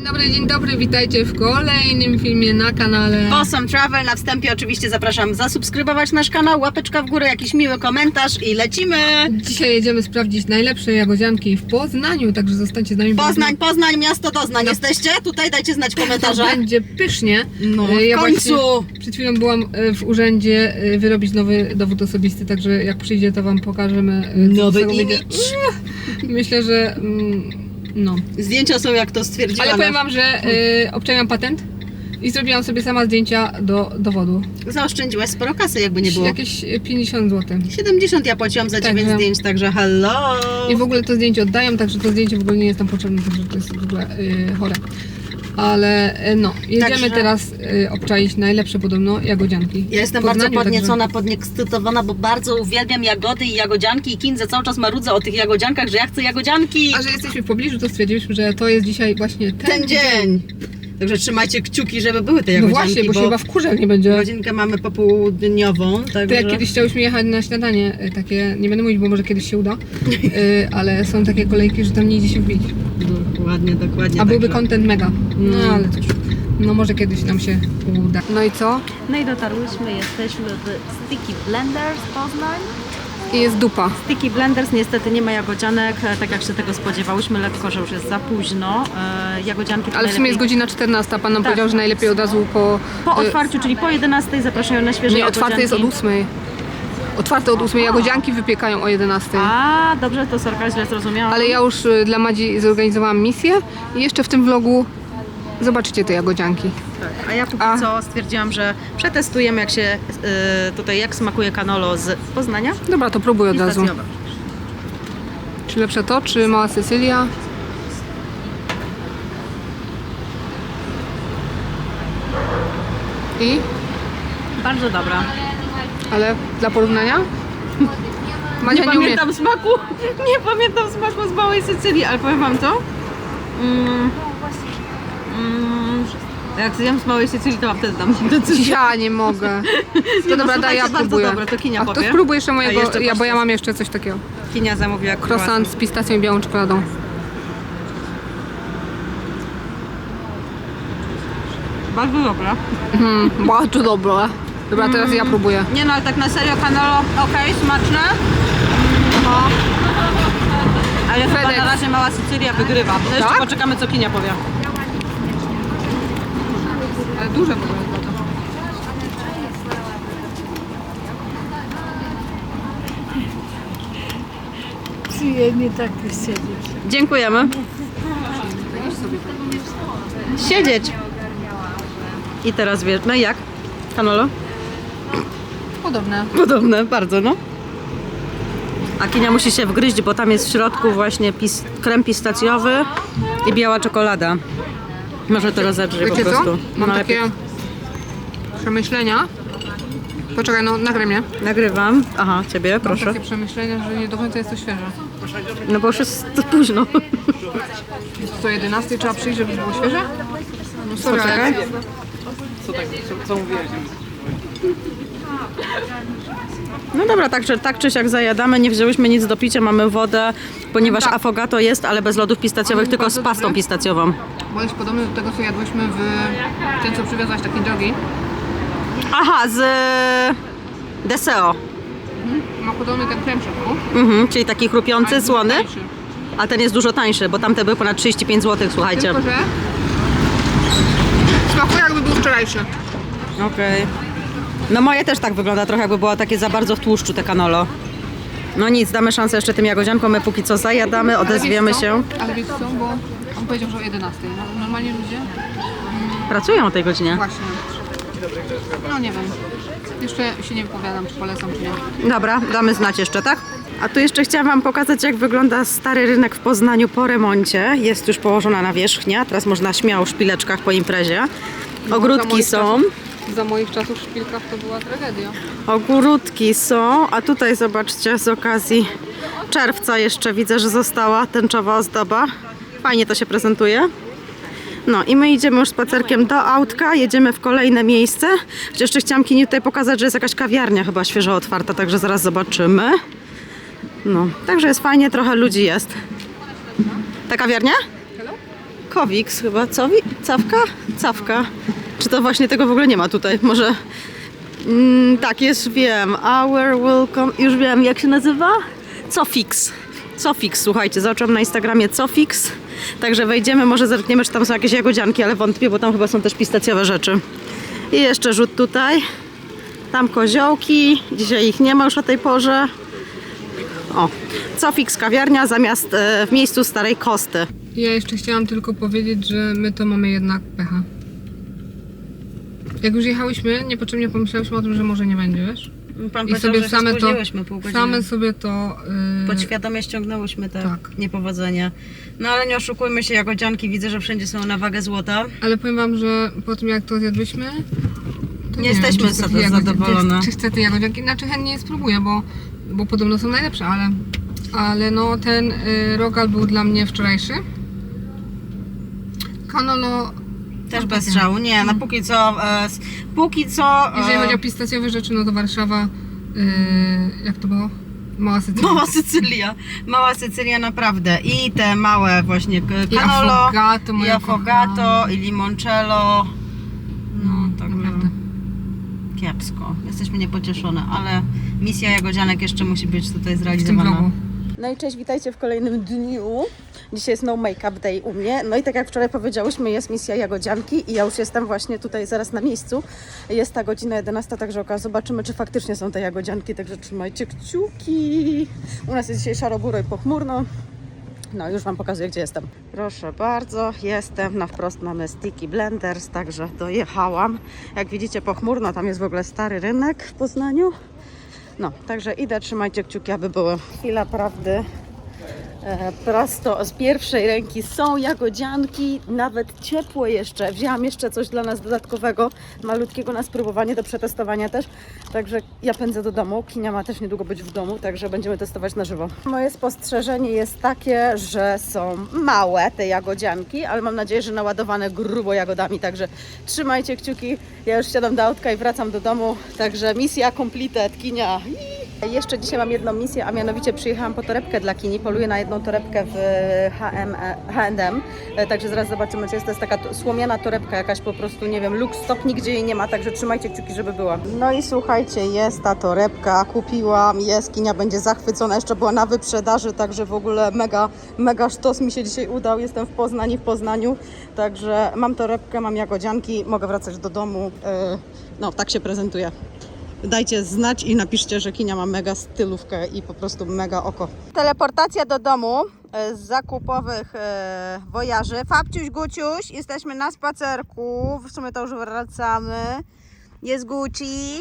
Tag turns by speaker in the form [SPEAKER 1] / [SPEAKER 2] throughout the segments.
[SPEAKER 1] Dzień dobry, dzień dobry, witajcie w kolejnym filmie na kanale.
[SPEAKER 2] Awesome Travel. Na wstępie oczywiście zapraszam zasubskrybować nasz kanał, łapeczka w górę, jakiś miły komentarz i lecimy!
[SPEAKER 1] Dzisiaj jedziemy sprawdzić najlepsze jagodzianki w Poznaniu, także zostańcie z nami.
[SPEAKER 2] Poznań, Poznań, miasto Doznań. Jesteście? Tutaj dajcie znać w komentarzach.
[SPEAKER 1] będzie pysznie.
[SPEAKER 2] No,
[SPEAKER 1] E,
[SPEAKER 2] w końcu!
[SPEAKER 1] właśnie Przed chwilą byłam e, w urzędzie e, wyrobić nowy dowód osobisty, także jak przyjdzie to wam pokażemy.
[SPEAKER 2] Nowy imidż.
[SPEAKER 1] Myślę, że mm, no.
[SPEAKER 2] Zdjęcia są jak to stwierdziłam.
[SPEAKER 1] Ale powiem wam, że obczaiłam patent i zrobiłam sobie sama zdjęcia do dowodu.
[SPEAKER 2] Zaoszczędziłaś sporo kasy, jakby nie było.
[SPEAKER 1] Jakieś e, 50 zł.
[SPEAKER 2] 70 ja płaciłam za
[SPEAKER 1] Tak,
[SPEAKER 2] 9
[SPEAKER 1] wiem.
[SPEAKER 2] zdjęć, także hello!
[SPEAKER 1] I w ogóle to zdjęcie oddają, także to zdjęcie w ogóle nie jest tam potrzebne, także to jest w ogóle yy, chore. Ale y, no, jedziemy
[SPEAKER 2] Także-
[SPEAKER 1] teraz y, obczaić najlepsze podobno jagodzianki.
[SPEAKER 2] Ja jestem
[SPEAKER 1] w Poznaniu,
[SPEAKER 2] bardzo podniecona, podniekscytowana, bo bardzo uwielbiam jagody i jagodzianki i Kinze cały czas marudzę o tych jagodziankach, że ja chcę jagodzianki
[SPEAKER 1] Także, a że jesteśmy w pobliżu, to stwierdziliśmy, że to jest dzisiaj właśnie ten,
[SPEAKER 2] ten dzień. Także trzymajcie kciuki, żeby były te
[SPEAKER 1] No
[SPEAKER 2] jagodzianki,
[SPEAKER 1] właśnie, bo, się chyba w kurzach nie będzie.
[SPEAKER 2] godzinkę mamy popołudniową,
[SPEAKER 1] To
[SPEAKER 2] także...
[SPEAKER 1] jak kiedyś chciałyśmy jechać na śniadanie, y, takie, nie będę mówić, bo może kiedyś się uda, y, ale są takie kolejki, że tam nie idzie się wbić.
[SPEAKER 2] Dokładnie, dokładnie.
[SPEAKER 1] A byłby
[SPEAKER 2] także-
[SPEAKER 1] content mega. No
[SPEAKER 2] Mm.
[SPEAKER 1] ale cóż, no może kiedyś nam się uda. No i co?
[SPEAKER 3] No i dotarłyśmy, jesteśmy w Sticky Blenders Poznań.
[SPEAKER 1] I jest dupa.
[SPEAKER 3] Sticky Blenders niestety nie ma jagodzianek, e, tak jak się tego spodziewałyśmy, lekko, że już jest za późno. E, Jagodzianki
[SPEAKER 1] Ale w sumie jest godzina 14, pan nam
[SPEAKER 3] Tak.
[SPEAKER 1] powiedział, że najlepiej od razu po...
[SPEAKER 3] Po
[SPEAKER 1] y,
[SPEAKER 3] otwarciu, czyli po 11 zapraszają na świeże
[SPEAKER 1] Nie, otwarte jest od
[SPEAKER 3] jagodzianki.
[SPEAKER 1] 8. Otwarte od 8. Jagodzianki wypiekają o 11.
[SPEAKER 3] A, dobrze, to Sorka źle zrozumiałam.
[SPEAKER 1] Ale ja już y, dla Madzi zorganizowałam misję i jeszcze w tym vlogu zobaczycie te jagodzianki.
[SPEAKER 3] Tak, a ja póki
[SPEAKER 1] A.
[SPEAKER 3] co stwierdziłam, że przetestujemy jak się e, tutaj, jak smakuje kanolo z Poznania.
[SPEAKER 1] Dobra, to próbuj od razu.
[SPEAKER 3] Pistacjowe.
[SPEAKER 1] Czy lepsze to, czy mała Cecylia? I?
[SPEAKER 3] Bardzo dobra.
[SPEAKER 1] Ale dla porównania? Madzia
[SPEAKER 3] Nie
[SPEAKER 1] nie, umie.
[SPEAKER 3] pamiętam smaku, nie pamiętam smaku z małej Sycylii, ale powiem wam co? Mm, jak zjem z małej Sycylii, to wam wtedy dam decyzję.
[SPEAKER 1] Ja nie mogę. To
[SPEAKER 3] no,
[SPEAKER 1] dobra, daj ja próbuję.
[SPEAKER 3] dobre, to Kinia
[SPEAKER 1] A to
[SPEAKER 3] powie.
[SPEAKER 1] spróbuj jeszcze mojego,
[SPEAKER 3] jeszcze
[SPEAKER 1] ja, bo ja mam jeszcze coś takiego.
[SPEAKER 3] Kinia zamówiła
[SPEAKER 1] Croissant z pistacją i białą czekoladą.
[SPEAKER 3] Bardzo dobra.
[SPEAKER 1] Mm, bardzo dobre. Dobra, teraz ja próbuję.
[SPEAKER 3] Nie no, ale tak na serio kanolo, okej, smaczne.
[SPEAKER 1] Aha.
[SPEAKER 3] Ale chyba
[SPEAKER 1] Fedex.
[SPEAKER 3] na razie mała Sycylia wygrywa. No jeszcze
[SPEAKER 1] Tak?
[SPEAKER 3] poczekamy co Kinia powie.
[SPEAKER 1] Ale duże w ogóle to.
[SPEAKER 4] Przyjemnie tak siedzieć.
[SPEAKER 3] Dziękujemy. Siedzieć. I teraz wiesz, no jak? Kanolo?
[SPEAKER 1] Podobne.
[SPEAKER 3] Podobne, bardzo, no. A Kinia musi się wgryźć, bo tam jest w środku właśnie pis, krem pistacjowy i biała czekolada. Może to rozedrze po
[SPEAKER 1] Wiecie co?
[SPEAKER 3] prostu.
[SPEAKER 1] Mam
[SPEAKER 3] No,
[SPEAKER 1] takie
[SPEAKER 3] lepiej.
[SPEAKER 1] przemyślenia. Poczekaj, no nagraj mnie.
[SPEAKER 3] Nagrywam. Aha, ciebie,
[SPEAKER 1] Mam
[SPEAKER 3] proszę.
[SPEAKER 1] takie przemyślenia, że nie do końca jest to świeże.
[SPEAKER 3] No bo już jest to późno.
[SPEAKER 1] Co 11 trzeba przyjść, żeby było świeże? No sorry,
[SPEAKER 3] Poczekaj.
[SPEAKER 1] ale...
[SPEAKER 3] No dobra, tak czy, tak czy siak zajadamy. Nie wzięłyśmy nic do picia, mamy wodę, ponieważ
[SPEAKER 1] Tak.
[SPEAKER 3] affogato jest, ale bez lodów pistacjowych, tylko z pastą
[SPEAKER 1] dobry.
[SPEAKER 3] pistacjową.
[SPEAKER 1] Bo jest podobny do tego, co jadłyśmy w... Ten, co przywiozłaś, taki drogi.
[SPEAKER 3] Aha, z Deseo.
[SPEAKER 1] Ma podobny ten krem w środku.
[SPEAKER 3] Mhm, czyli taki chrupiący, słony.
[SPEAKER 1] tańszy.
[SPEAKER 3] A ten jest dużo tańszy, bo tamte były ponad 35 zł, słuchajcie.
[SPEAKER 1] Tylko, że... Smakuje jakby był wczorajszy.
[SPEAKER 3] Okej. No moje też tak wygląda, trochę jakby było takie za bardzo w tłuszczu te kanolo. No nic, damy szansę jeszcze tym jagodziankom, my póki co zajadamy, odezwiemy się.
[SPEAKER 1] Ale wiecie co, bo on powiedział, że o 11. No, normalnie ludzie
[SPEAKER 3] Pracują o tej godzinie.
[SPEAKER 1] Właśnie. No nie wiem. Jeszcze się nie wypowiadam, czy polecam, czy nie.
[SPEAKER 3] Dobra, damy znać jeszcze, tak? A tu jeszcze chciałam Wam pokazać, jak wygląda stary rynek w Poznaniu po remoncie. Jest już położona nawierzchnia, teraz można śmiało w szpileczkach po imprezie.
[SPEAKER 1] Za
[SPEAKER 3] Ogródki są,
[SPEAKER 1] za moich czasów w szpilkach to była tragedia.
[SPEAKER 3] ogródki są, a tutaj zobaczcie z okazji czerwca jeszcze widzę, że została tęczowa ozdoba. Fajnie to się prezentuje. No i my idziemy już spacerkiem do autka, jedziemy w kolejne miejsce. Jeszcze chciałam Kini tutaj pokazać, że jest jakaś kawiarnia chyba świeżo otwarta, także zaraz zobaczymy. No, także jest fajnie, trochę ludzi jest. Ta kawiarnia? Kowiks chyba. Cowi? Cawka? Cawka. Czy to właśnie tego w ogóle nie ma tutaj? Może... Mm, tak, jest, wiem. Our welcome. Już wiem, jak się nazywa? Cofix. Cofix, słuchajcie, zobaczyłam na Instagramie Cofix. Także wejdziemy, może zerkniemy, czy tam są jakieś jagodzianki, ale wątpię, bo tam chyba są też pistacjowe rzeczy. I jeszcze rzut tutaj. Tam koziołki. Dzisiaj ich nie ma już o tej porze. O, Cofix kawiarnia zamiast e, w miejscu starej kosty.
[SPEAKER 1] Ja jeszcze chciałam tylko powiedzieć, że my to mamy jednak pecha. Jak już jechałyśmy, niepotrzebnie pomyślałyśmy o tym, że może nie będzie, wiesz?
[SPEAKER 2] Pan
[SPEAKER 1] I sobie
[SPEAKER 2] że
[SPEAKER 1] same to,
[SPEAKER 2] pół godziny.
[SPEAKER 1] same sobie to... Yy,
[SPEAKER 2] Podświadomie ściągnęłyśmy te
[SPEAKER 1] Tak.
[SPEAKER 2] niepowodzenia. No ale nie oszukujmy się, jagodzianki widzę, że wszędzie są na wagę złota.
[SPEAKER 1] Ale powiem wam, że po tym jak to zjadłyśmy, to
[SPEAKER 2] Nie
[SPEAKER 1] wiem,
[SPEAKER 2] jesteśmy
[SPEAKER 1] czy
[SPEAKER 2] zadowolone.
[SPEAKER 1] Czy, czy chcę te jagodzianki? Znaczy chętnie je spróbuję, bo, bo podobno są najlepsze, ale, ale no ten y, rogal był dla mnie wczorajszy. Kanolo,
[SPEAKER 2] Też
[SPEAKER 1] No,
[SPEAKER 2] bez
[SPEAKER 1] takie.
[SPEAKER 2] żału. Nie, na póki co, e, s- póki co...
[SPEAKER 1] jeżeli
[SPEAKER 2] e,
[SPEAKER 1] chodzi o pistacjowe rzeczy, no to Warszawa, y, jak to było? Mała Sycylia.
[SPEAKER 2] Mała Sycylia. Mała Sycylia naprawdę. I te małe właśnie k-
[SPEAKER 1] I
[SPEAKER 2] canolo,
[SPEAKER 1] affogato,
[SPEAKER 2] i
[SPEAKER 1] moja
[SPEAKER 2] affogato, i limoncello. No,
[SPEAKER 1] No,
[SPEAKER 2] tak
[SPEAKER 1] naprawdę.
[SPEAKER 2] kiepsko. Jesteśmy niepocieszone, ale misja jagodzianek jeszcze musi być tutaj
[SPEAKER 1] W tym
[SPEAKER 2] zrealizowana.
[SPEAKER 1] vlogu.
[SPEAKER 3] No i cześć, witajcie w kolejnym dniu. Dzisiaj jest no make-up day u mnie. No i tak jak wczoraj powiedziałyśmy, jest misja Jagodzianki i ja już jestem właśnie tutaj zaraz na miejscu. Jest ta godzina 11, także zobaczymy, czy faktycznie są te Jagodzianki, także trzymajcie kciuki. U nas jest dzisiaj szaro i pochmurno. No, już Wam pokazuję, gdzie jestem. Proszę bardzo, jestem na wprost, mamy Sticky Blenders, także dojechałam. Jak widzicie, pochmurno, tam jest w ogóle stary rynek w Poznaniu. No, także idę, trzymajcie kciuki, aby były. Chwila prawdy. E, prosto z pierwszej ręki są jagodzianki, nawet ciepłe jeszcze. Wzięłam jeszcze coś dla nas dodatkowego, malutkiego na spróbowanie, do przetestowania też. Także ja pędzę do domu. Kinia ma też niedługo być w domu, także będziemy testować na żywo. Moje spostrzeżenie jest takie, że są małe te jagodzianki, ale mam nadzieję, że naładowane grubo jagodami, także trzymajcie kciuki. Ja już siadam do autka i wracam do domu, także misja completed, Kinia. Jeszcze dzisiaj mam jedną misję, a mianowicie przyjechałam po torebkę dla Kini. Poluję na jedną torebkę w HM, H&M. Także zaraz zobaczymy, czy jest to jest taka słomiana torebka jakaś po prostu, nie wiem, luk stop nigdzie jej nie ma, także trzymajcie kciuki, żeby była. No i słuchajcie, jest ta torebka, kupiłam, jest, Kinia będzie zachwycona, jeszcze była na wyprzedaży, także w ogóle mega, mega sztos mi się dzisiaj udał. Jestem w Poznaniu, w Poznaniu, także mam torebkę, mam jagodzianki, mogę wracać do domu. E, No, tak się prezentuje. Dajcie znać i napiszcie, że Kinia ma mega stylówkę i po prostu mega oko. Teleportacja do domu e, z zakupowych e, wojaży. Fabciuś, Guciuś, jesteśmy na spacerku. W sumie to już wracamy. Jest Guci.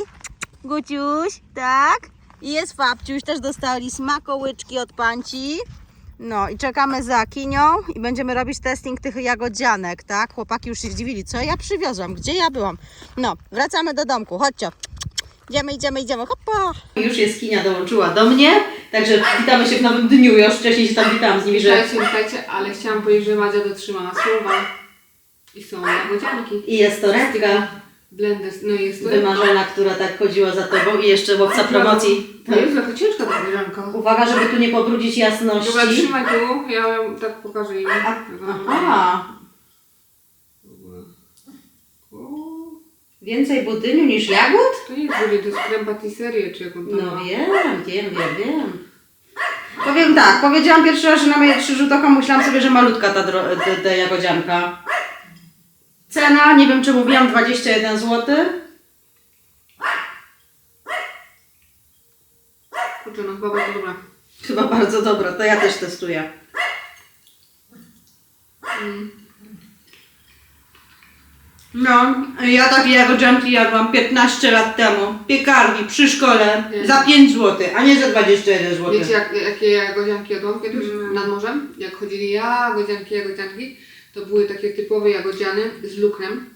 [SPEAKER 3] Guciuś, tak. I jest Fabciuś, też dostali smakołyczki od panci. No i czekamy za Kinią i będziemy robić testing tych jagodzianek, tak? Chłopaki już się zdziwili, co ja przywiozłam, gdzie ja byłam. No, wracamy do domku, chodźcie. Idziemy, idziemy, idziemy, hoppa.
[SPEAKER 2] Już jest Kinia dołączyła do mnie, także witamy się w nowym dniu. Ja już wcześniej się tam witałam z nimi, że
[SPEAKER 1] Witajcie, witajcie, ale chciałam powiedzieć, że Madzia dotrzymała słowa. I są jagodzianki.
[SPEAKER 2] i jest torebka
[SPEAKER 1] Blenders, no i jest to...
[SPEAKER 2] wymarzona, która tak chodziła za tobą i jeszcze łowca promocji.
[SPEAKER 1] To jest trochę ciężka ta koleżanka.
[SPEAKER 2] Uwaga, żeby tu nie pobrudzić jasności.
[SPEAKER 1] Dobra, trzymaj tu, ja ją tak pokażę jej.
[SPEAKER 2] Aha,
[SPEAKER 1] O,
[SPEAKER 2] więcej budyniu niż jagód?
[SPEAKER 1] To nie jest budy, to jest creme patisserie, czy jak on to
[SPEAKER 2] No
[SPEAKER 1] ma.
[SPEAKER 2] wiem, wiem, wiem, wiem. Powiem tak, powiedziałam pierwszy raz, że na moje trzy rzut oka myślałam sobie, że malutka ta, dro- ta, ta jagodzianka. Cena, nie wiem czy mówiłam, 21 zł.
[SPEAKER 1] Kurczę, no chyba bardzo dobra.
[SPEAKER 2] Chyba bardzo dobra, to ja też testuję. No, ja takie jagodzianki jadłam 15 lat temu. w Piekarni, przy szkole,
[SPEAKER 1] Nie.
[SPEAKER 2] za 5 zł, a nie za 21 zł.
[SPEAKER 1] Wiecie jak, jakie jagodzianki jadłam kiedyś nad morzem? Jak chodzili jagodzianki, jagodzianki, to były takie typowe jagodziany z lukrem.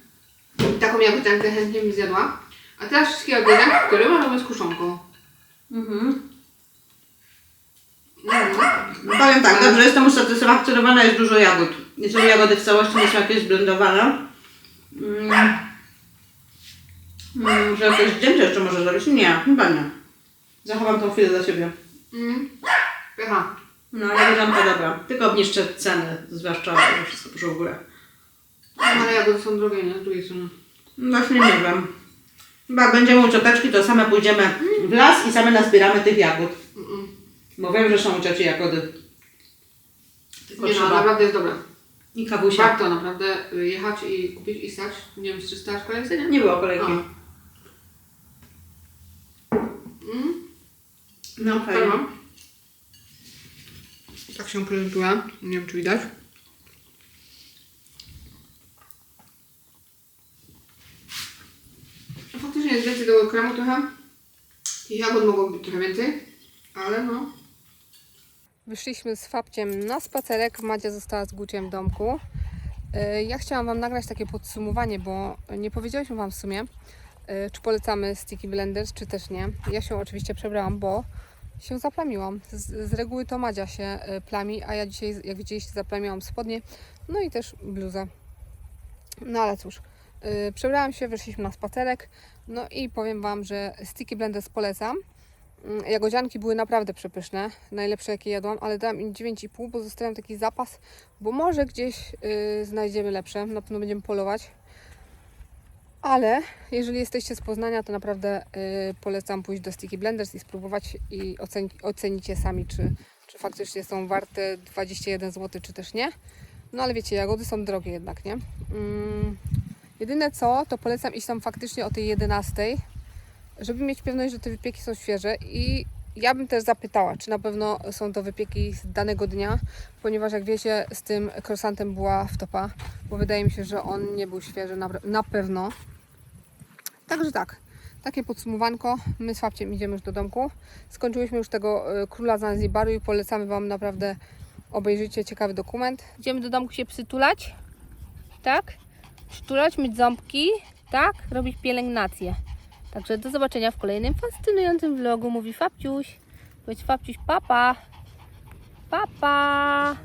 [SPEAKER 1] I taką jagodziankę chętnie bym zjadła. A teraz wszystkie jagodzianki, które możemy z kuszonką.
[SPEAKER 2] Mhm.
[SPEAKER 1] Mm.
[SPEAKER 2] Powiem tak, dobrze, jestem usatysfakcjonowana, jest dużo jagód. Są jagody w całości, nie są jakieś zblendowane. Mm. Mm, że jakieś zdjęcie jeszcze może zrobić? Nie, chyba nie. Zachowam tą chwilę dla siebie.
[SPEAKER 1] Mm. Pycha.
[SPEAKER 3] No ale jagodzianka dobra. Tylko obniżcie ceny, zwłaszcza że wszystko poszło w górę.
[SPEAKER 5] No, ale jagody są drogie, nie? Z drugiej strony.
[SPEAKER 3] Właśnie nie wiem. Chyba będziemy u cioteczki, to same pójdziemy w las i same nazbieramy tych jagód.
[SPEAKER 5] Mm-mm.
[SPEAKER 3] Bo wiem, że są u cioci jagody. Tylko
[SPEAKER 5] Nie no,
[SPEAKER 3] trzeba.
[SPEAKER 5] naprawdę jest dobre.
[SPEAKER 3] I kawusia.
[SPEAKER 5] Warto naprawdę y, jechać i kupić i stać. Nie wiem, czy stać kolejce, nie?
[SPEAKER 3] Nie było kolejki.
[SPEAKER 5] Mm.
[SPEAKER 3] No fajnie.
[SPEAKER 5] Fajno. Tak się prezentuje. Nie wiem, czy widać. No, Faktycznie jest więcej tego kremu trochę. I jagód mogło być trochę więcej. Ale no.
[SPEAKER 1] Wyszliśmy z Fabciem na spacerek. Madzia została z Guciem w domku. Yy, Ja chciałam Wam nagrać takie podsumowanie, bo nie powiedzieliśmy Wam w sumie, yy, czy polecamy Sticky Blenders, czy też nie. Ja się oczywiście przebrałam, bo się zaplamiłam. Z, z reguły to Madzia się yy, plami, a ja dzisiaj, jak widzieliście, zaplamiłam spodnie, no i też bluzę. No ale cóż, przebrałam się, wyszliśmy na spacerek, no i powiem Wam, że Sticky Blenders polecam. Mm, Jagodzianki były naprawdę przepyszne, najlepsze jakie jadłam, ale dałam im 9,5, bo zostawiam taki zapas, bo może gdzieś y, znajdziemy lepsze, na pewno będziemy polować. Ale jeżeli jesteście z Poznania, to naprawdę y, polecam pójść do Sticky Blenders i spróbować i oceni, ocenicie sami, czy, czy faktycznie są warte 21 zł, czy też nie. No ale wiecie, jagody są drogie jednak, nie? Mm, jedyne co, to polecam iść tam faktycznie o tej 11 żeby mieć pewność, że te wypieki są świeże i ja bym też zapytała, czy na pewno są to wypieki z danego dnia, ponieważ jak wiecie, z tym croissantem była wtopa, bo wydaje mi się, że on nie był świeży na, na pewno. Także tak, takie podsumowanko. My z Fabciem idziemy już do domku. Skończyłyśmy już tego e, Króla Zanzibaru i polecamy Wam naprawdę obejrzyjcie ciekawy dokument. Idziemy do domku się przytulać, tak? Przytulać, myć ząbki, tak? Robić pielęgnację. Także do zobaczenia w kolejnym fascynującym vlogu, mówi Fabciuś. Powiedz Fabciuś, papa. Papa.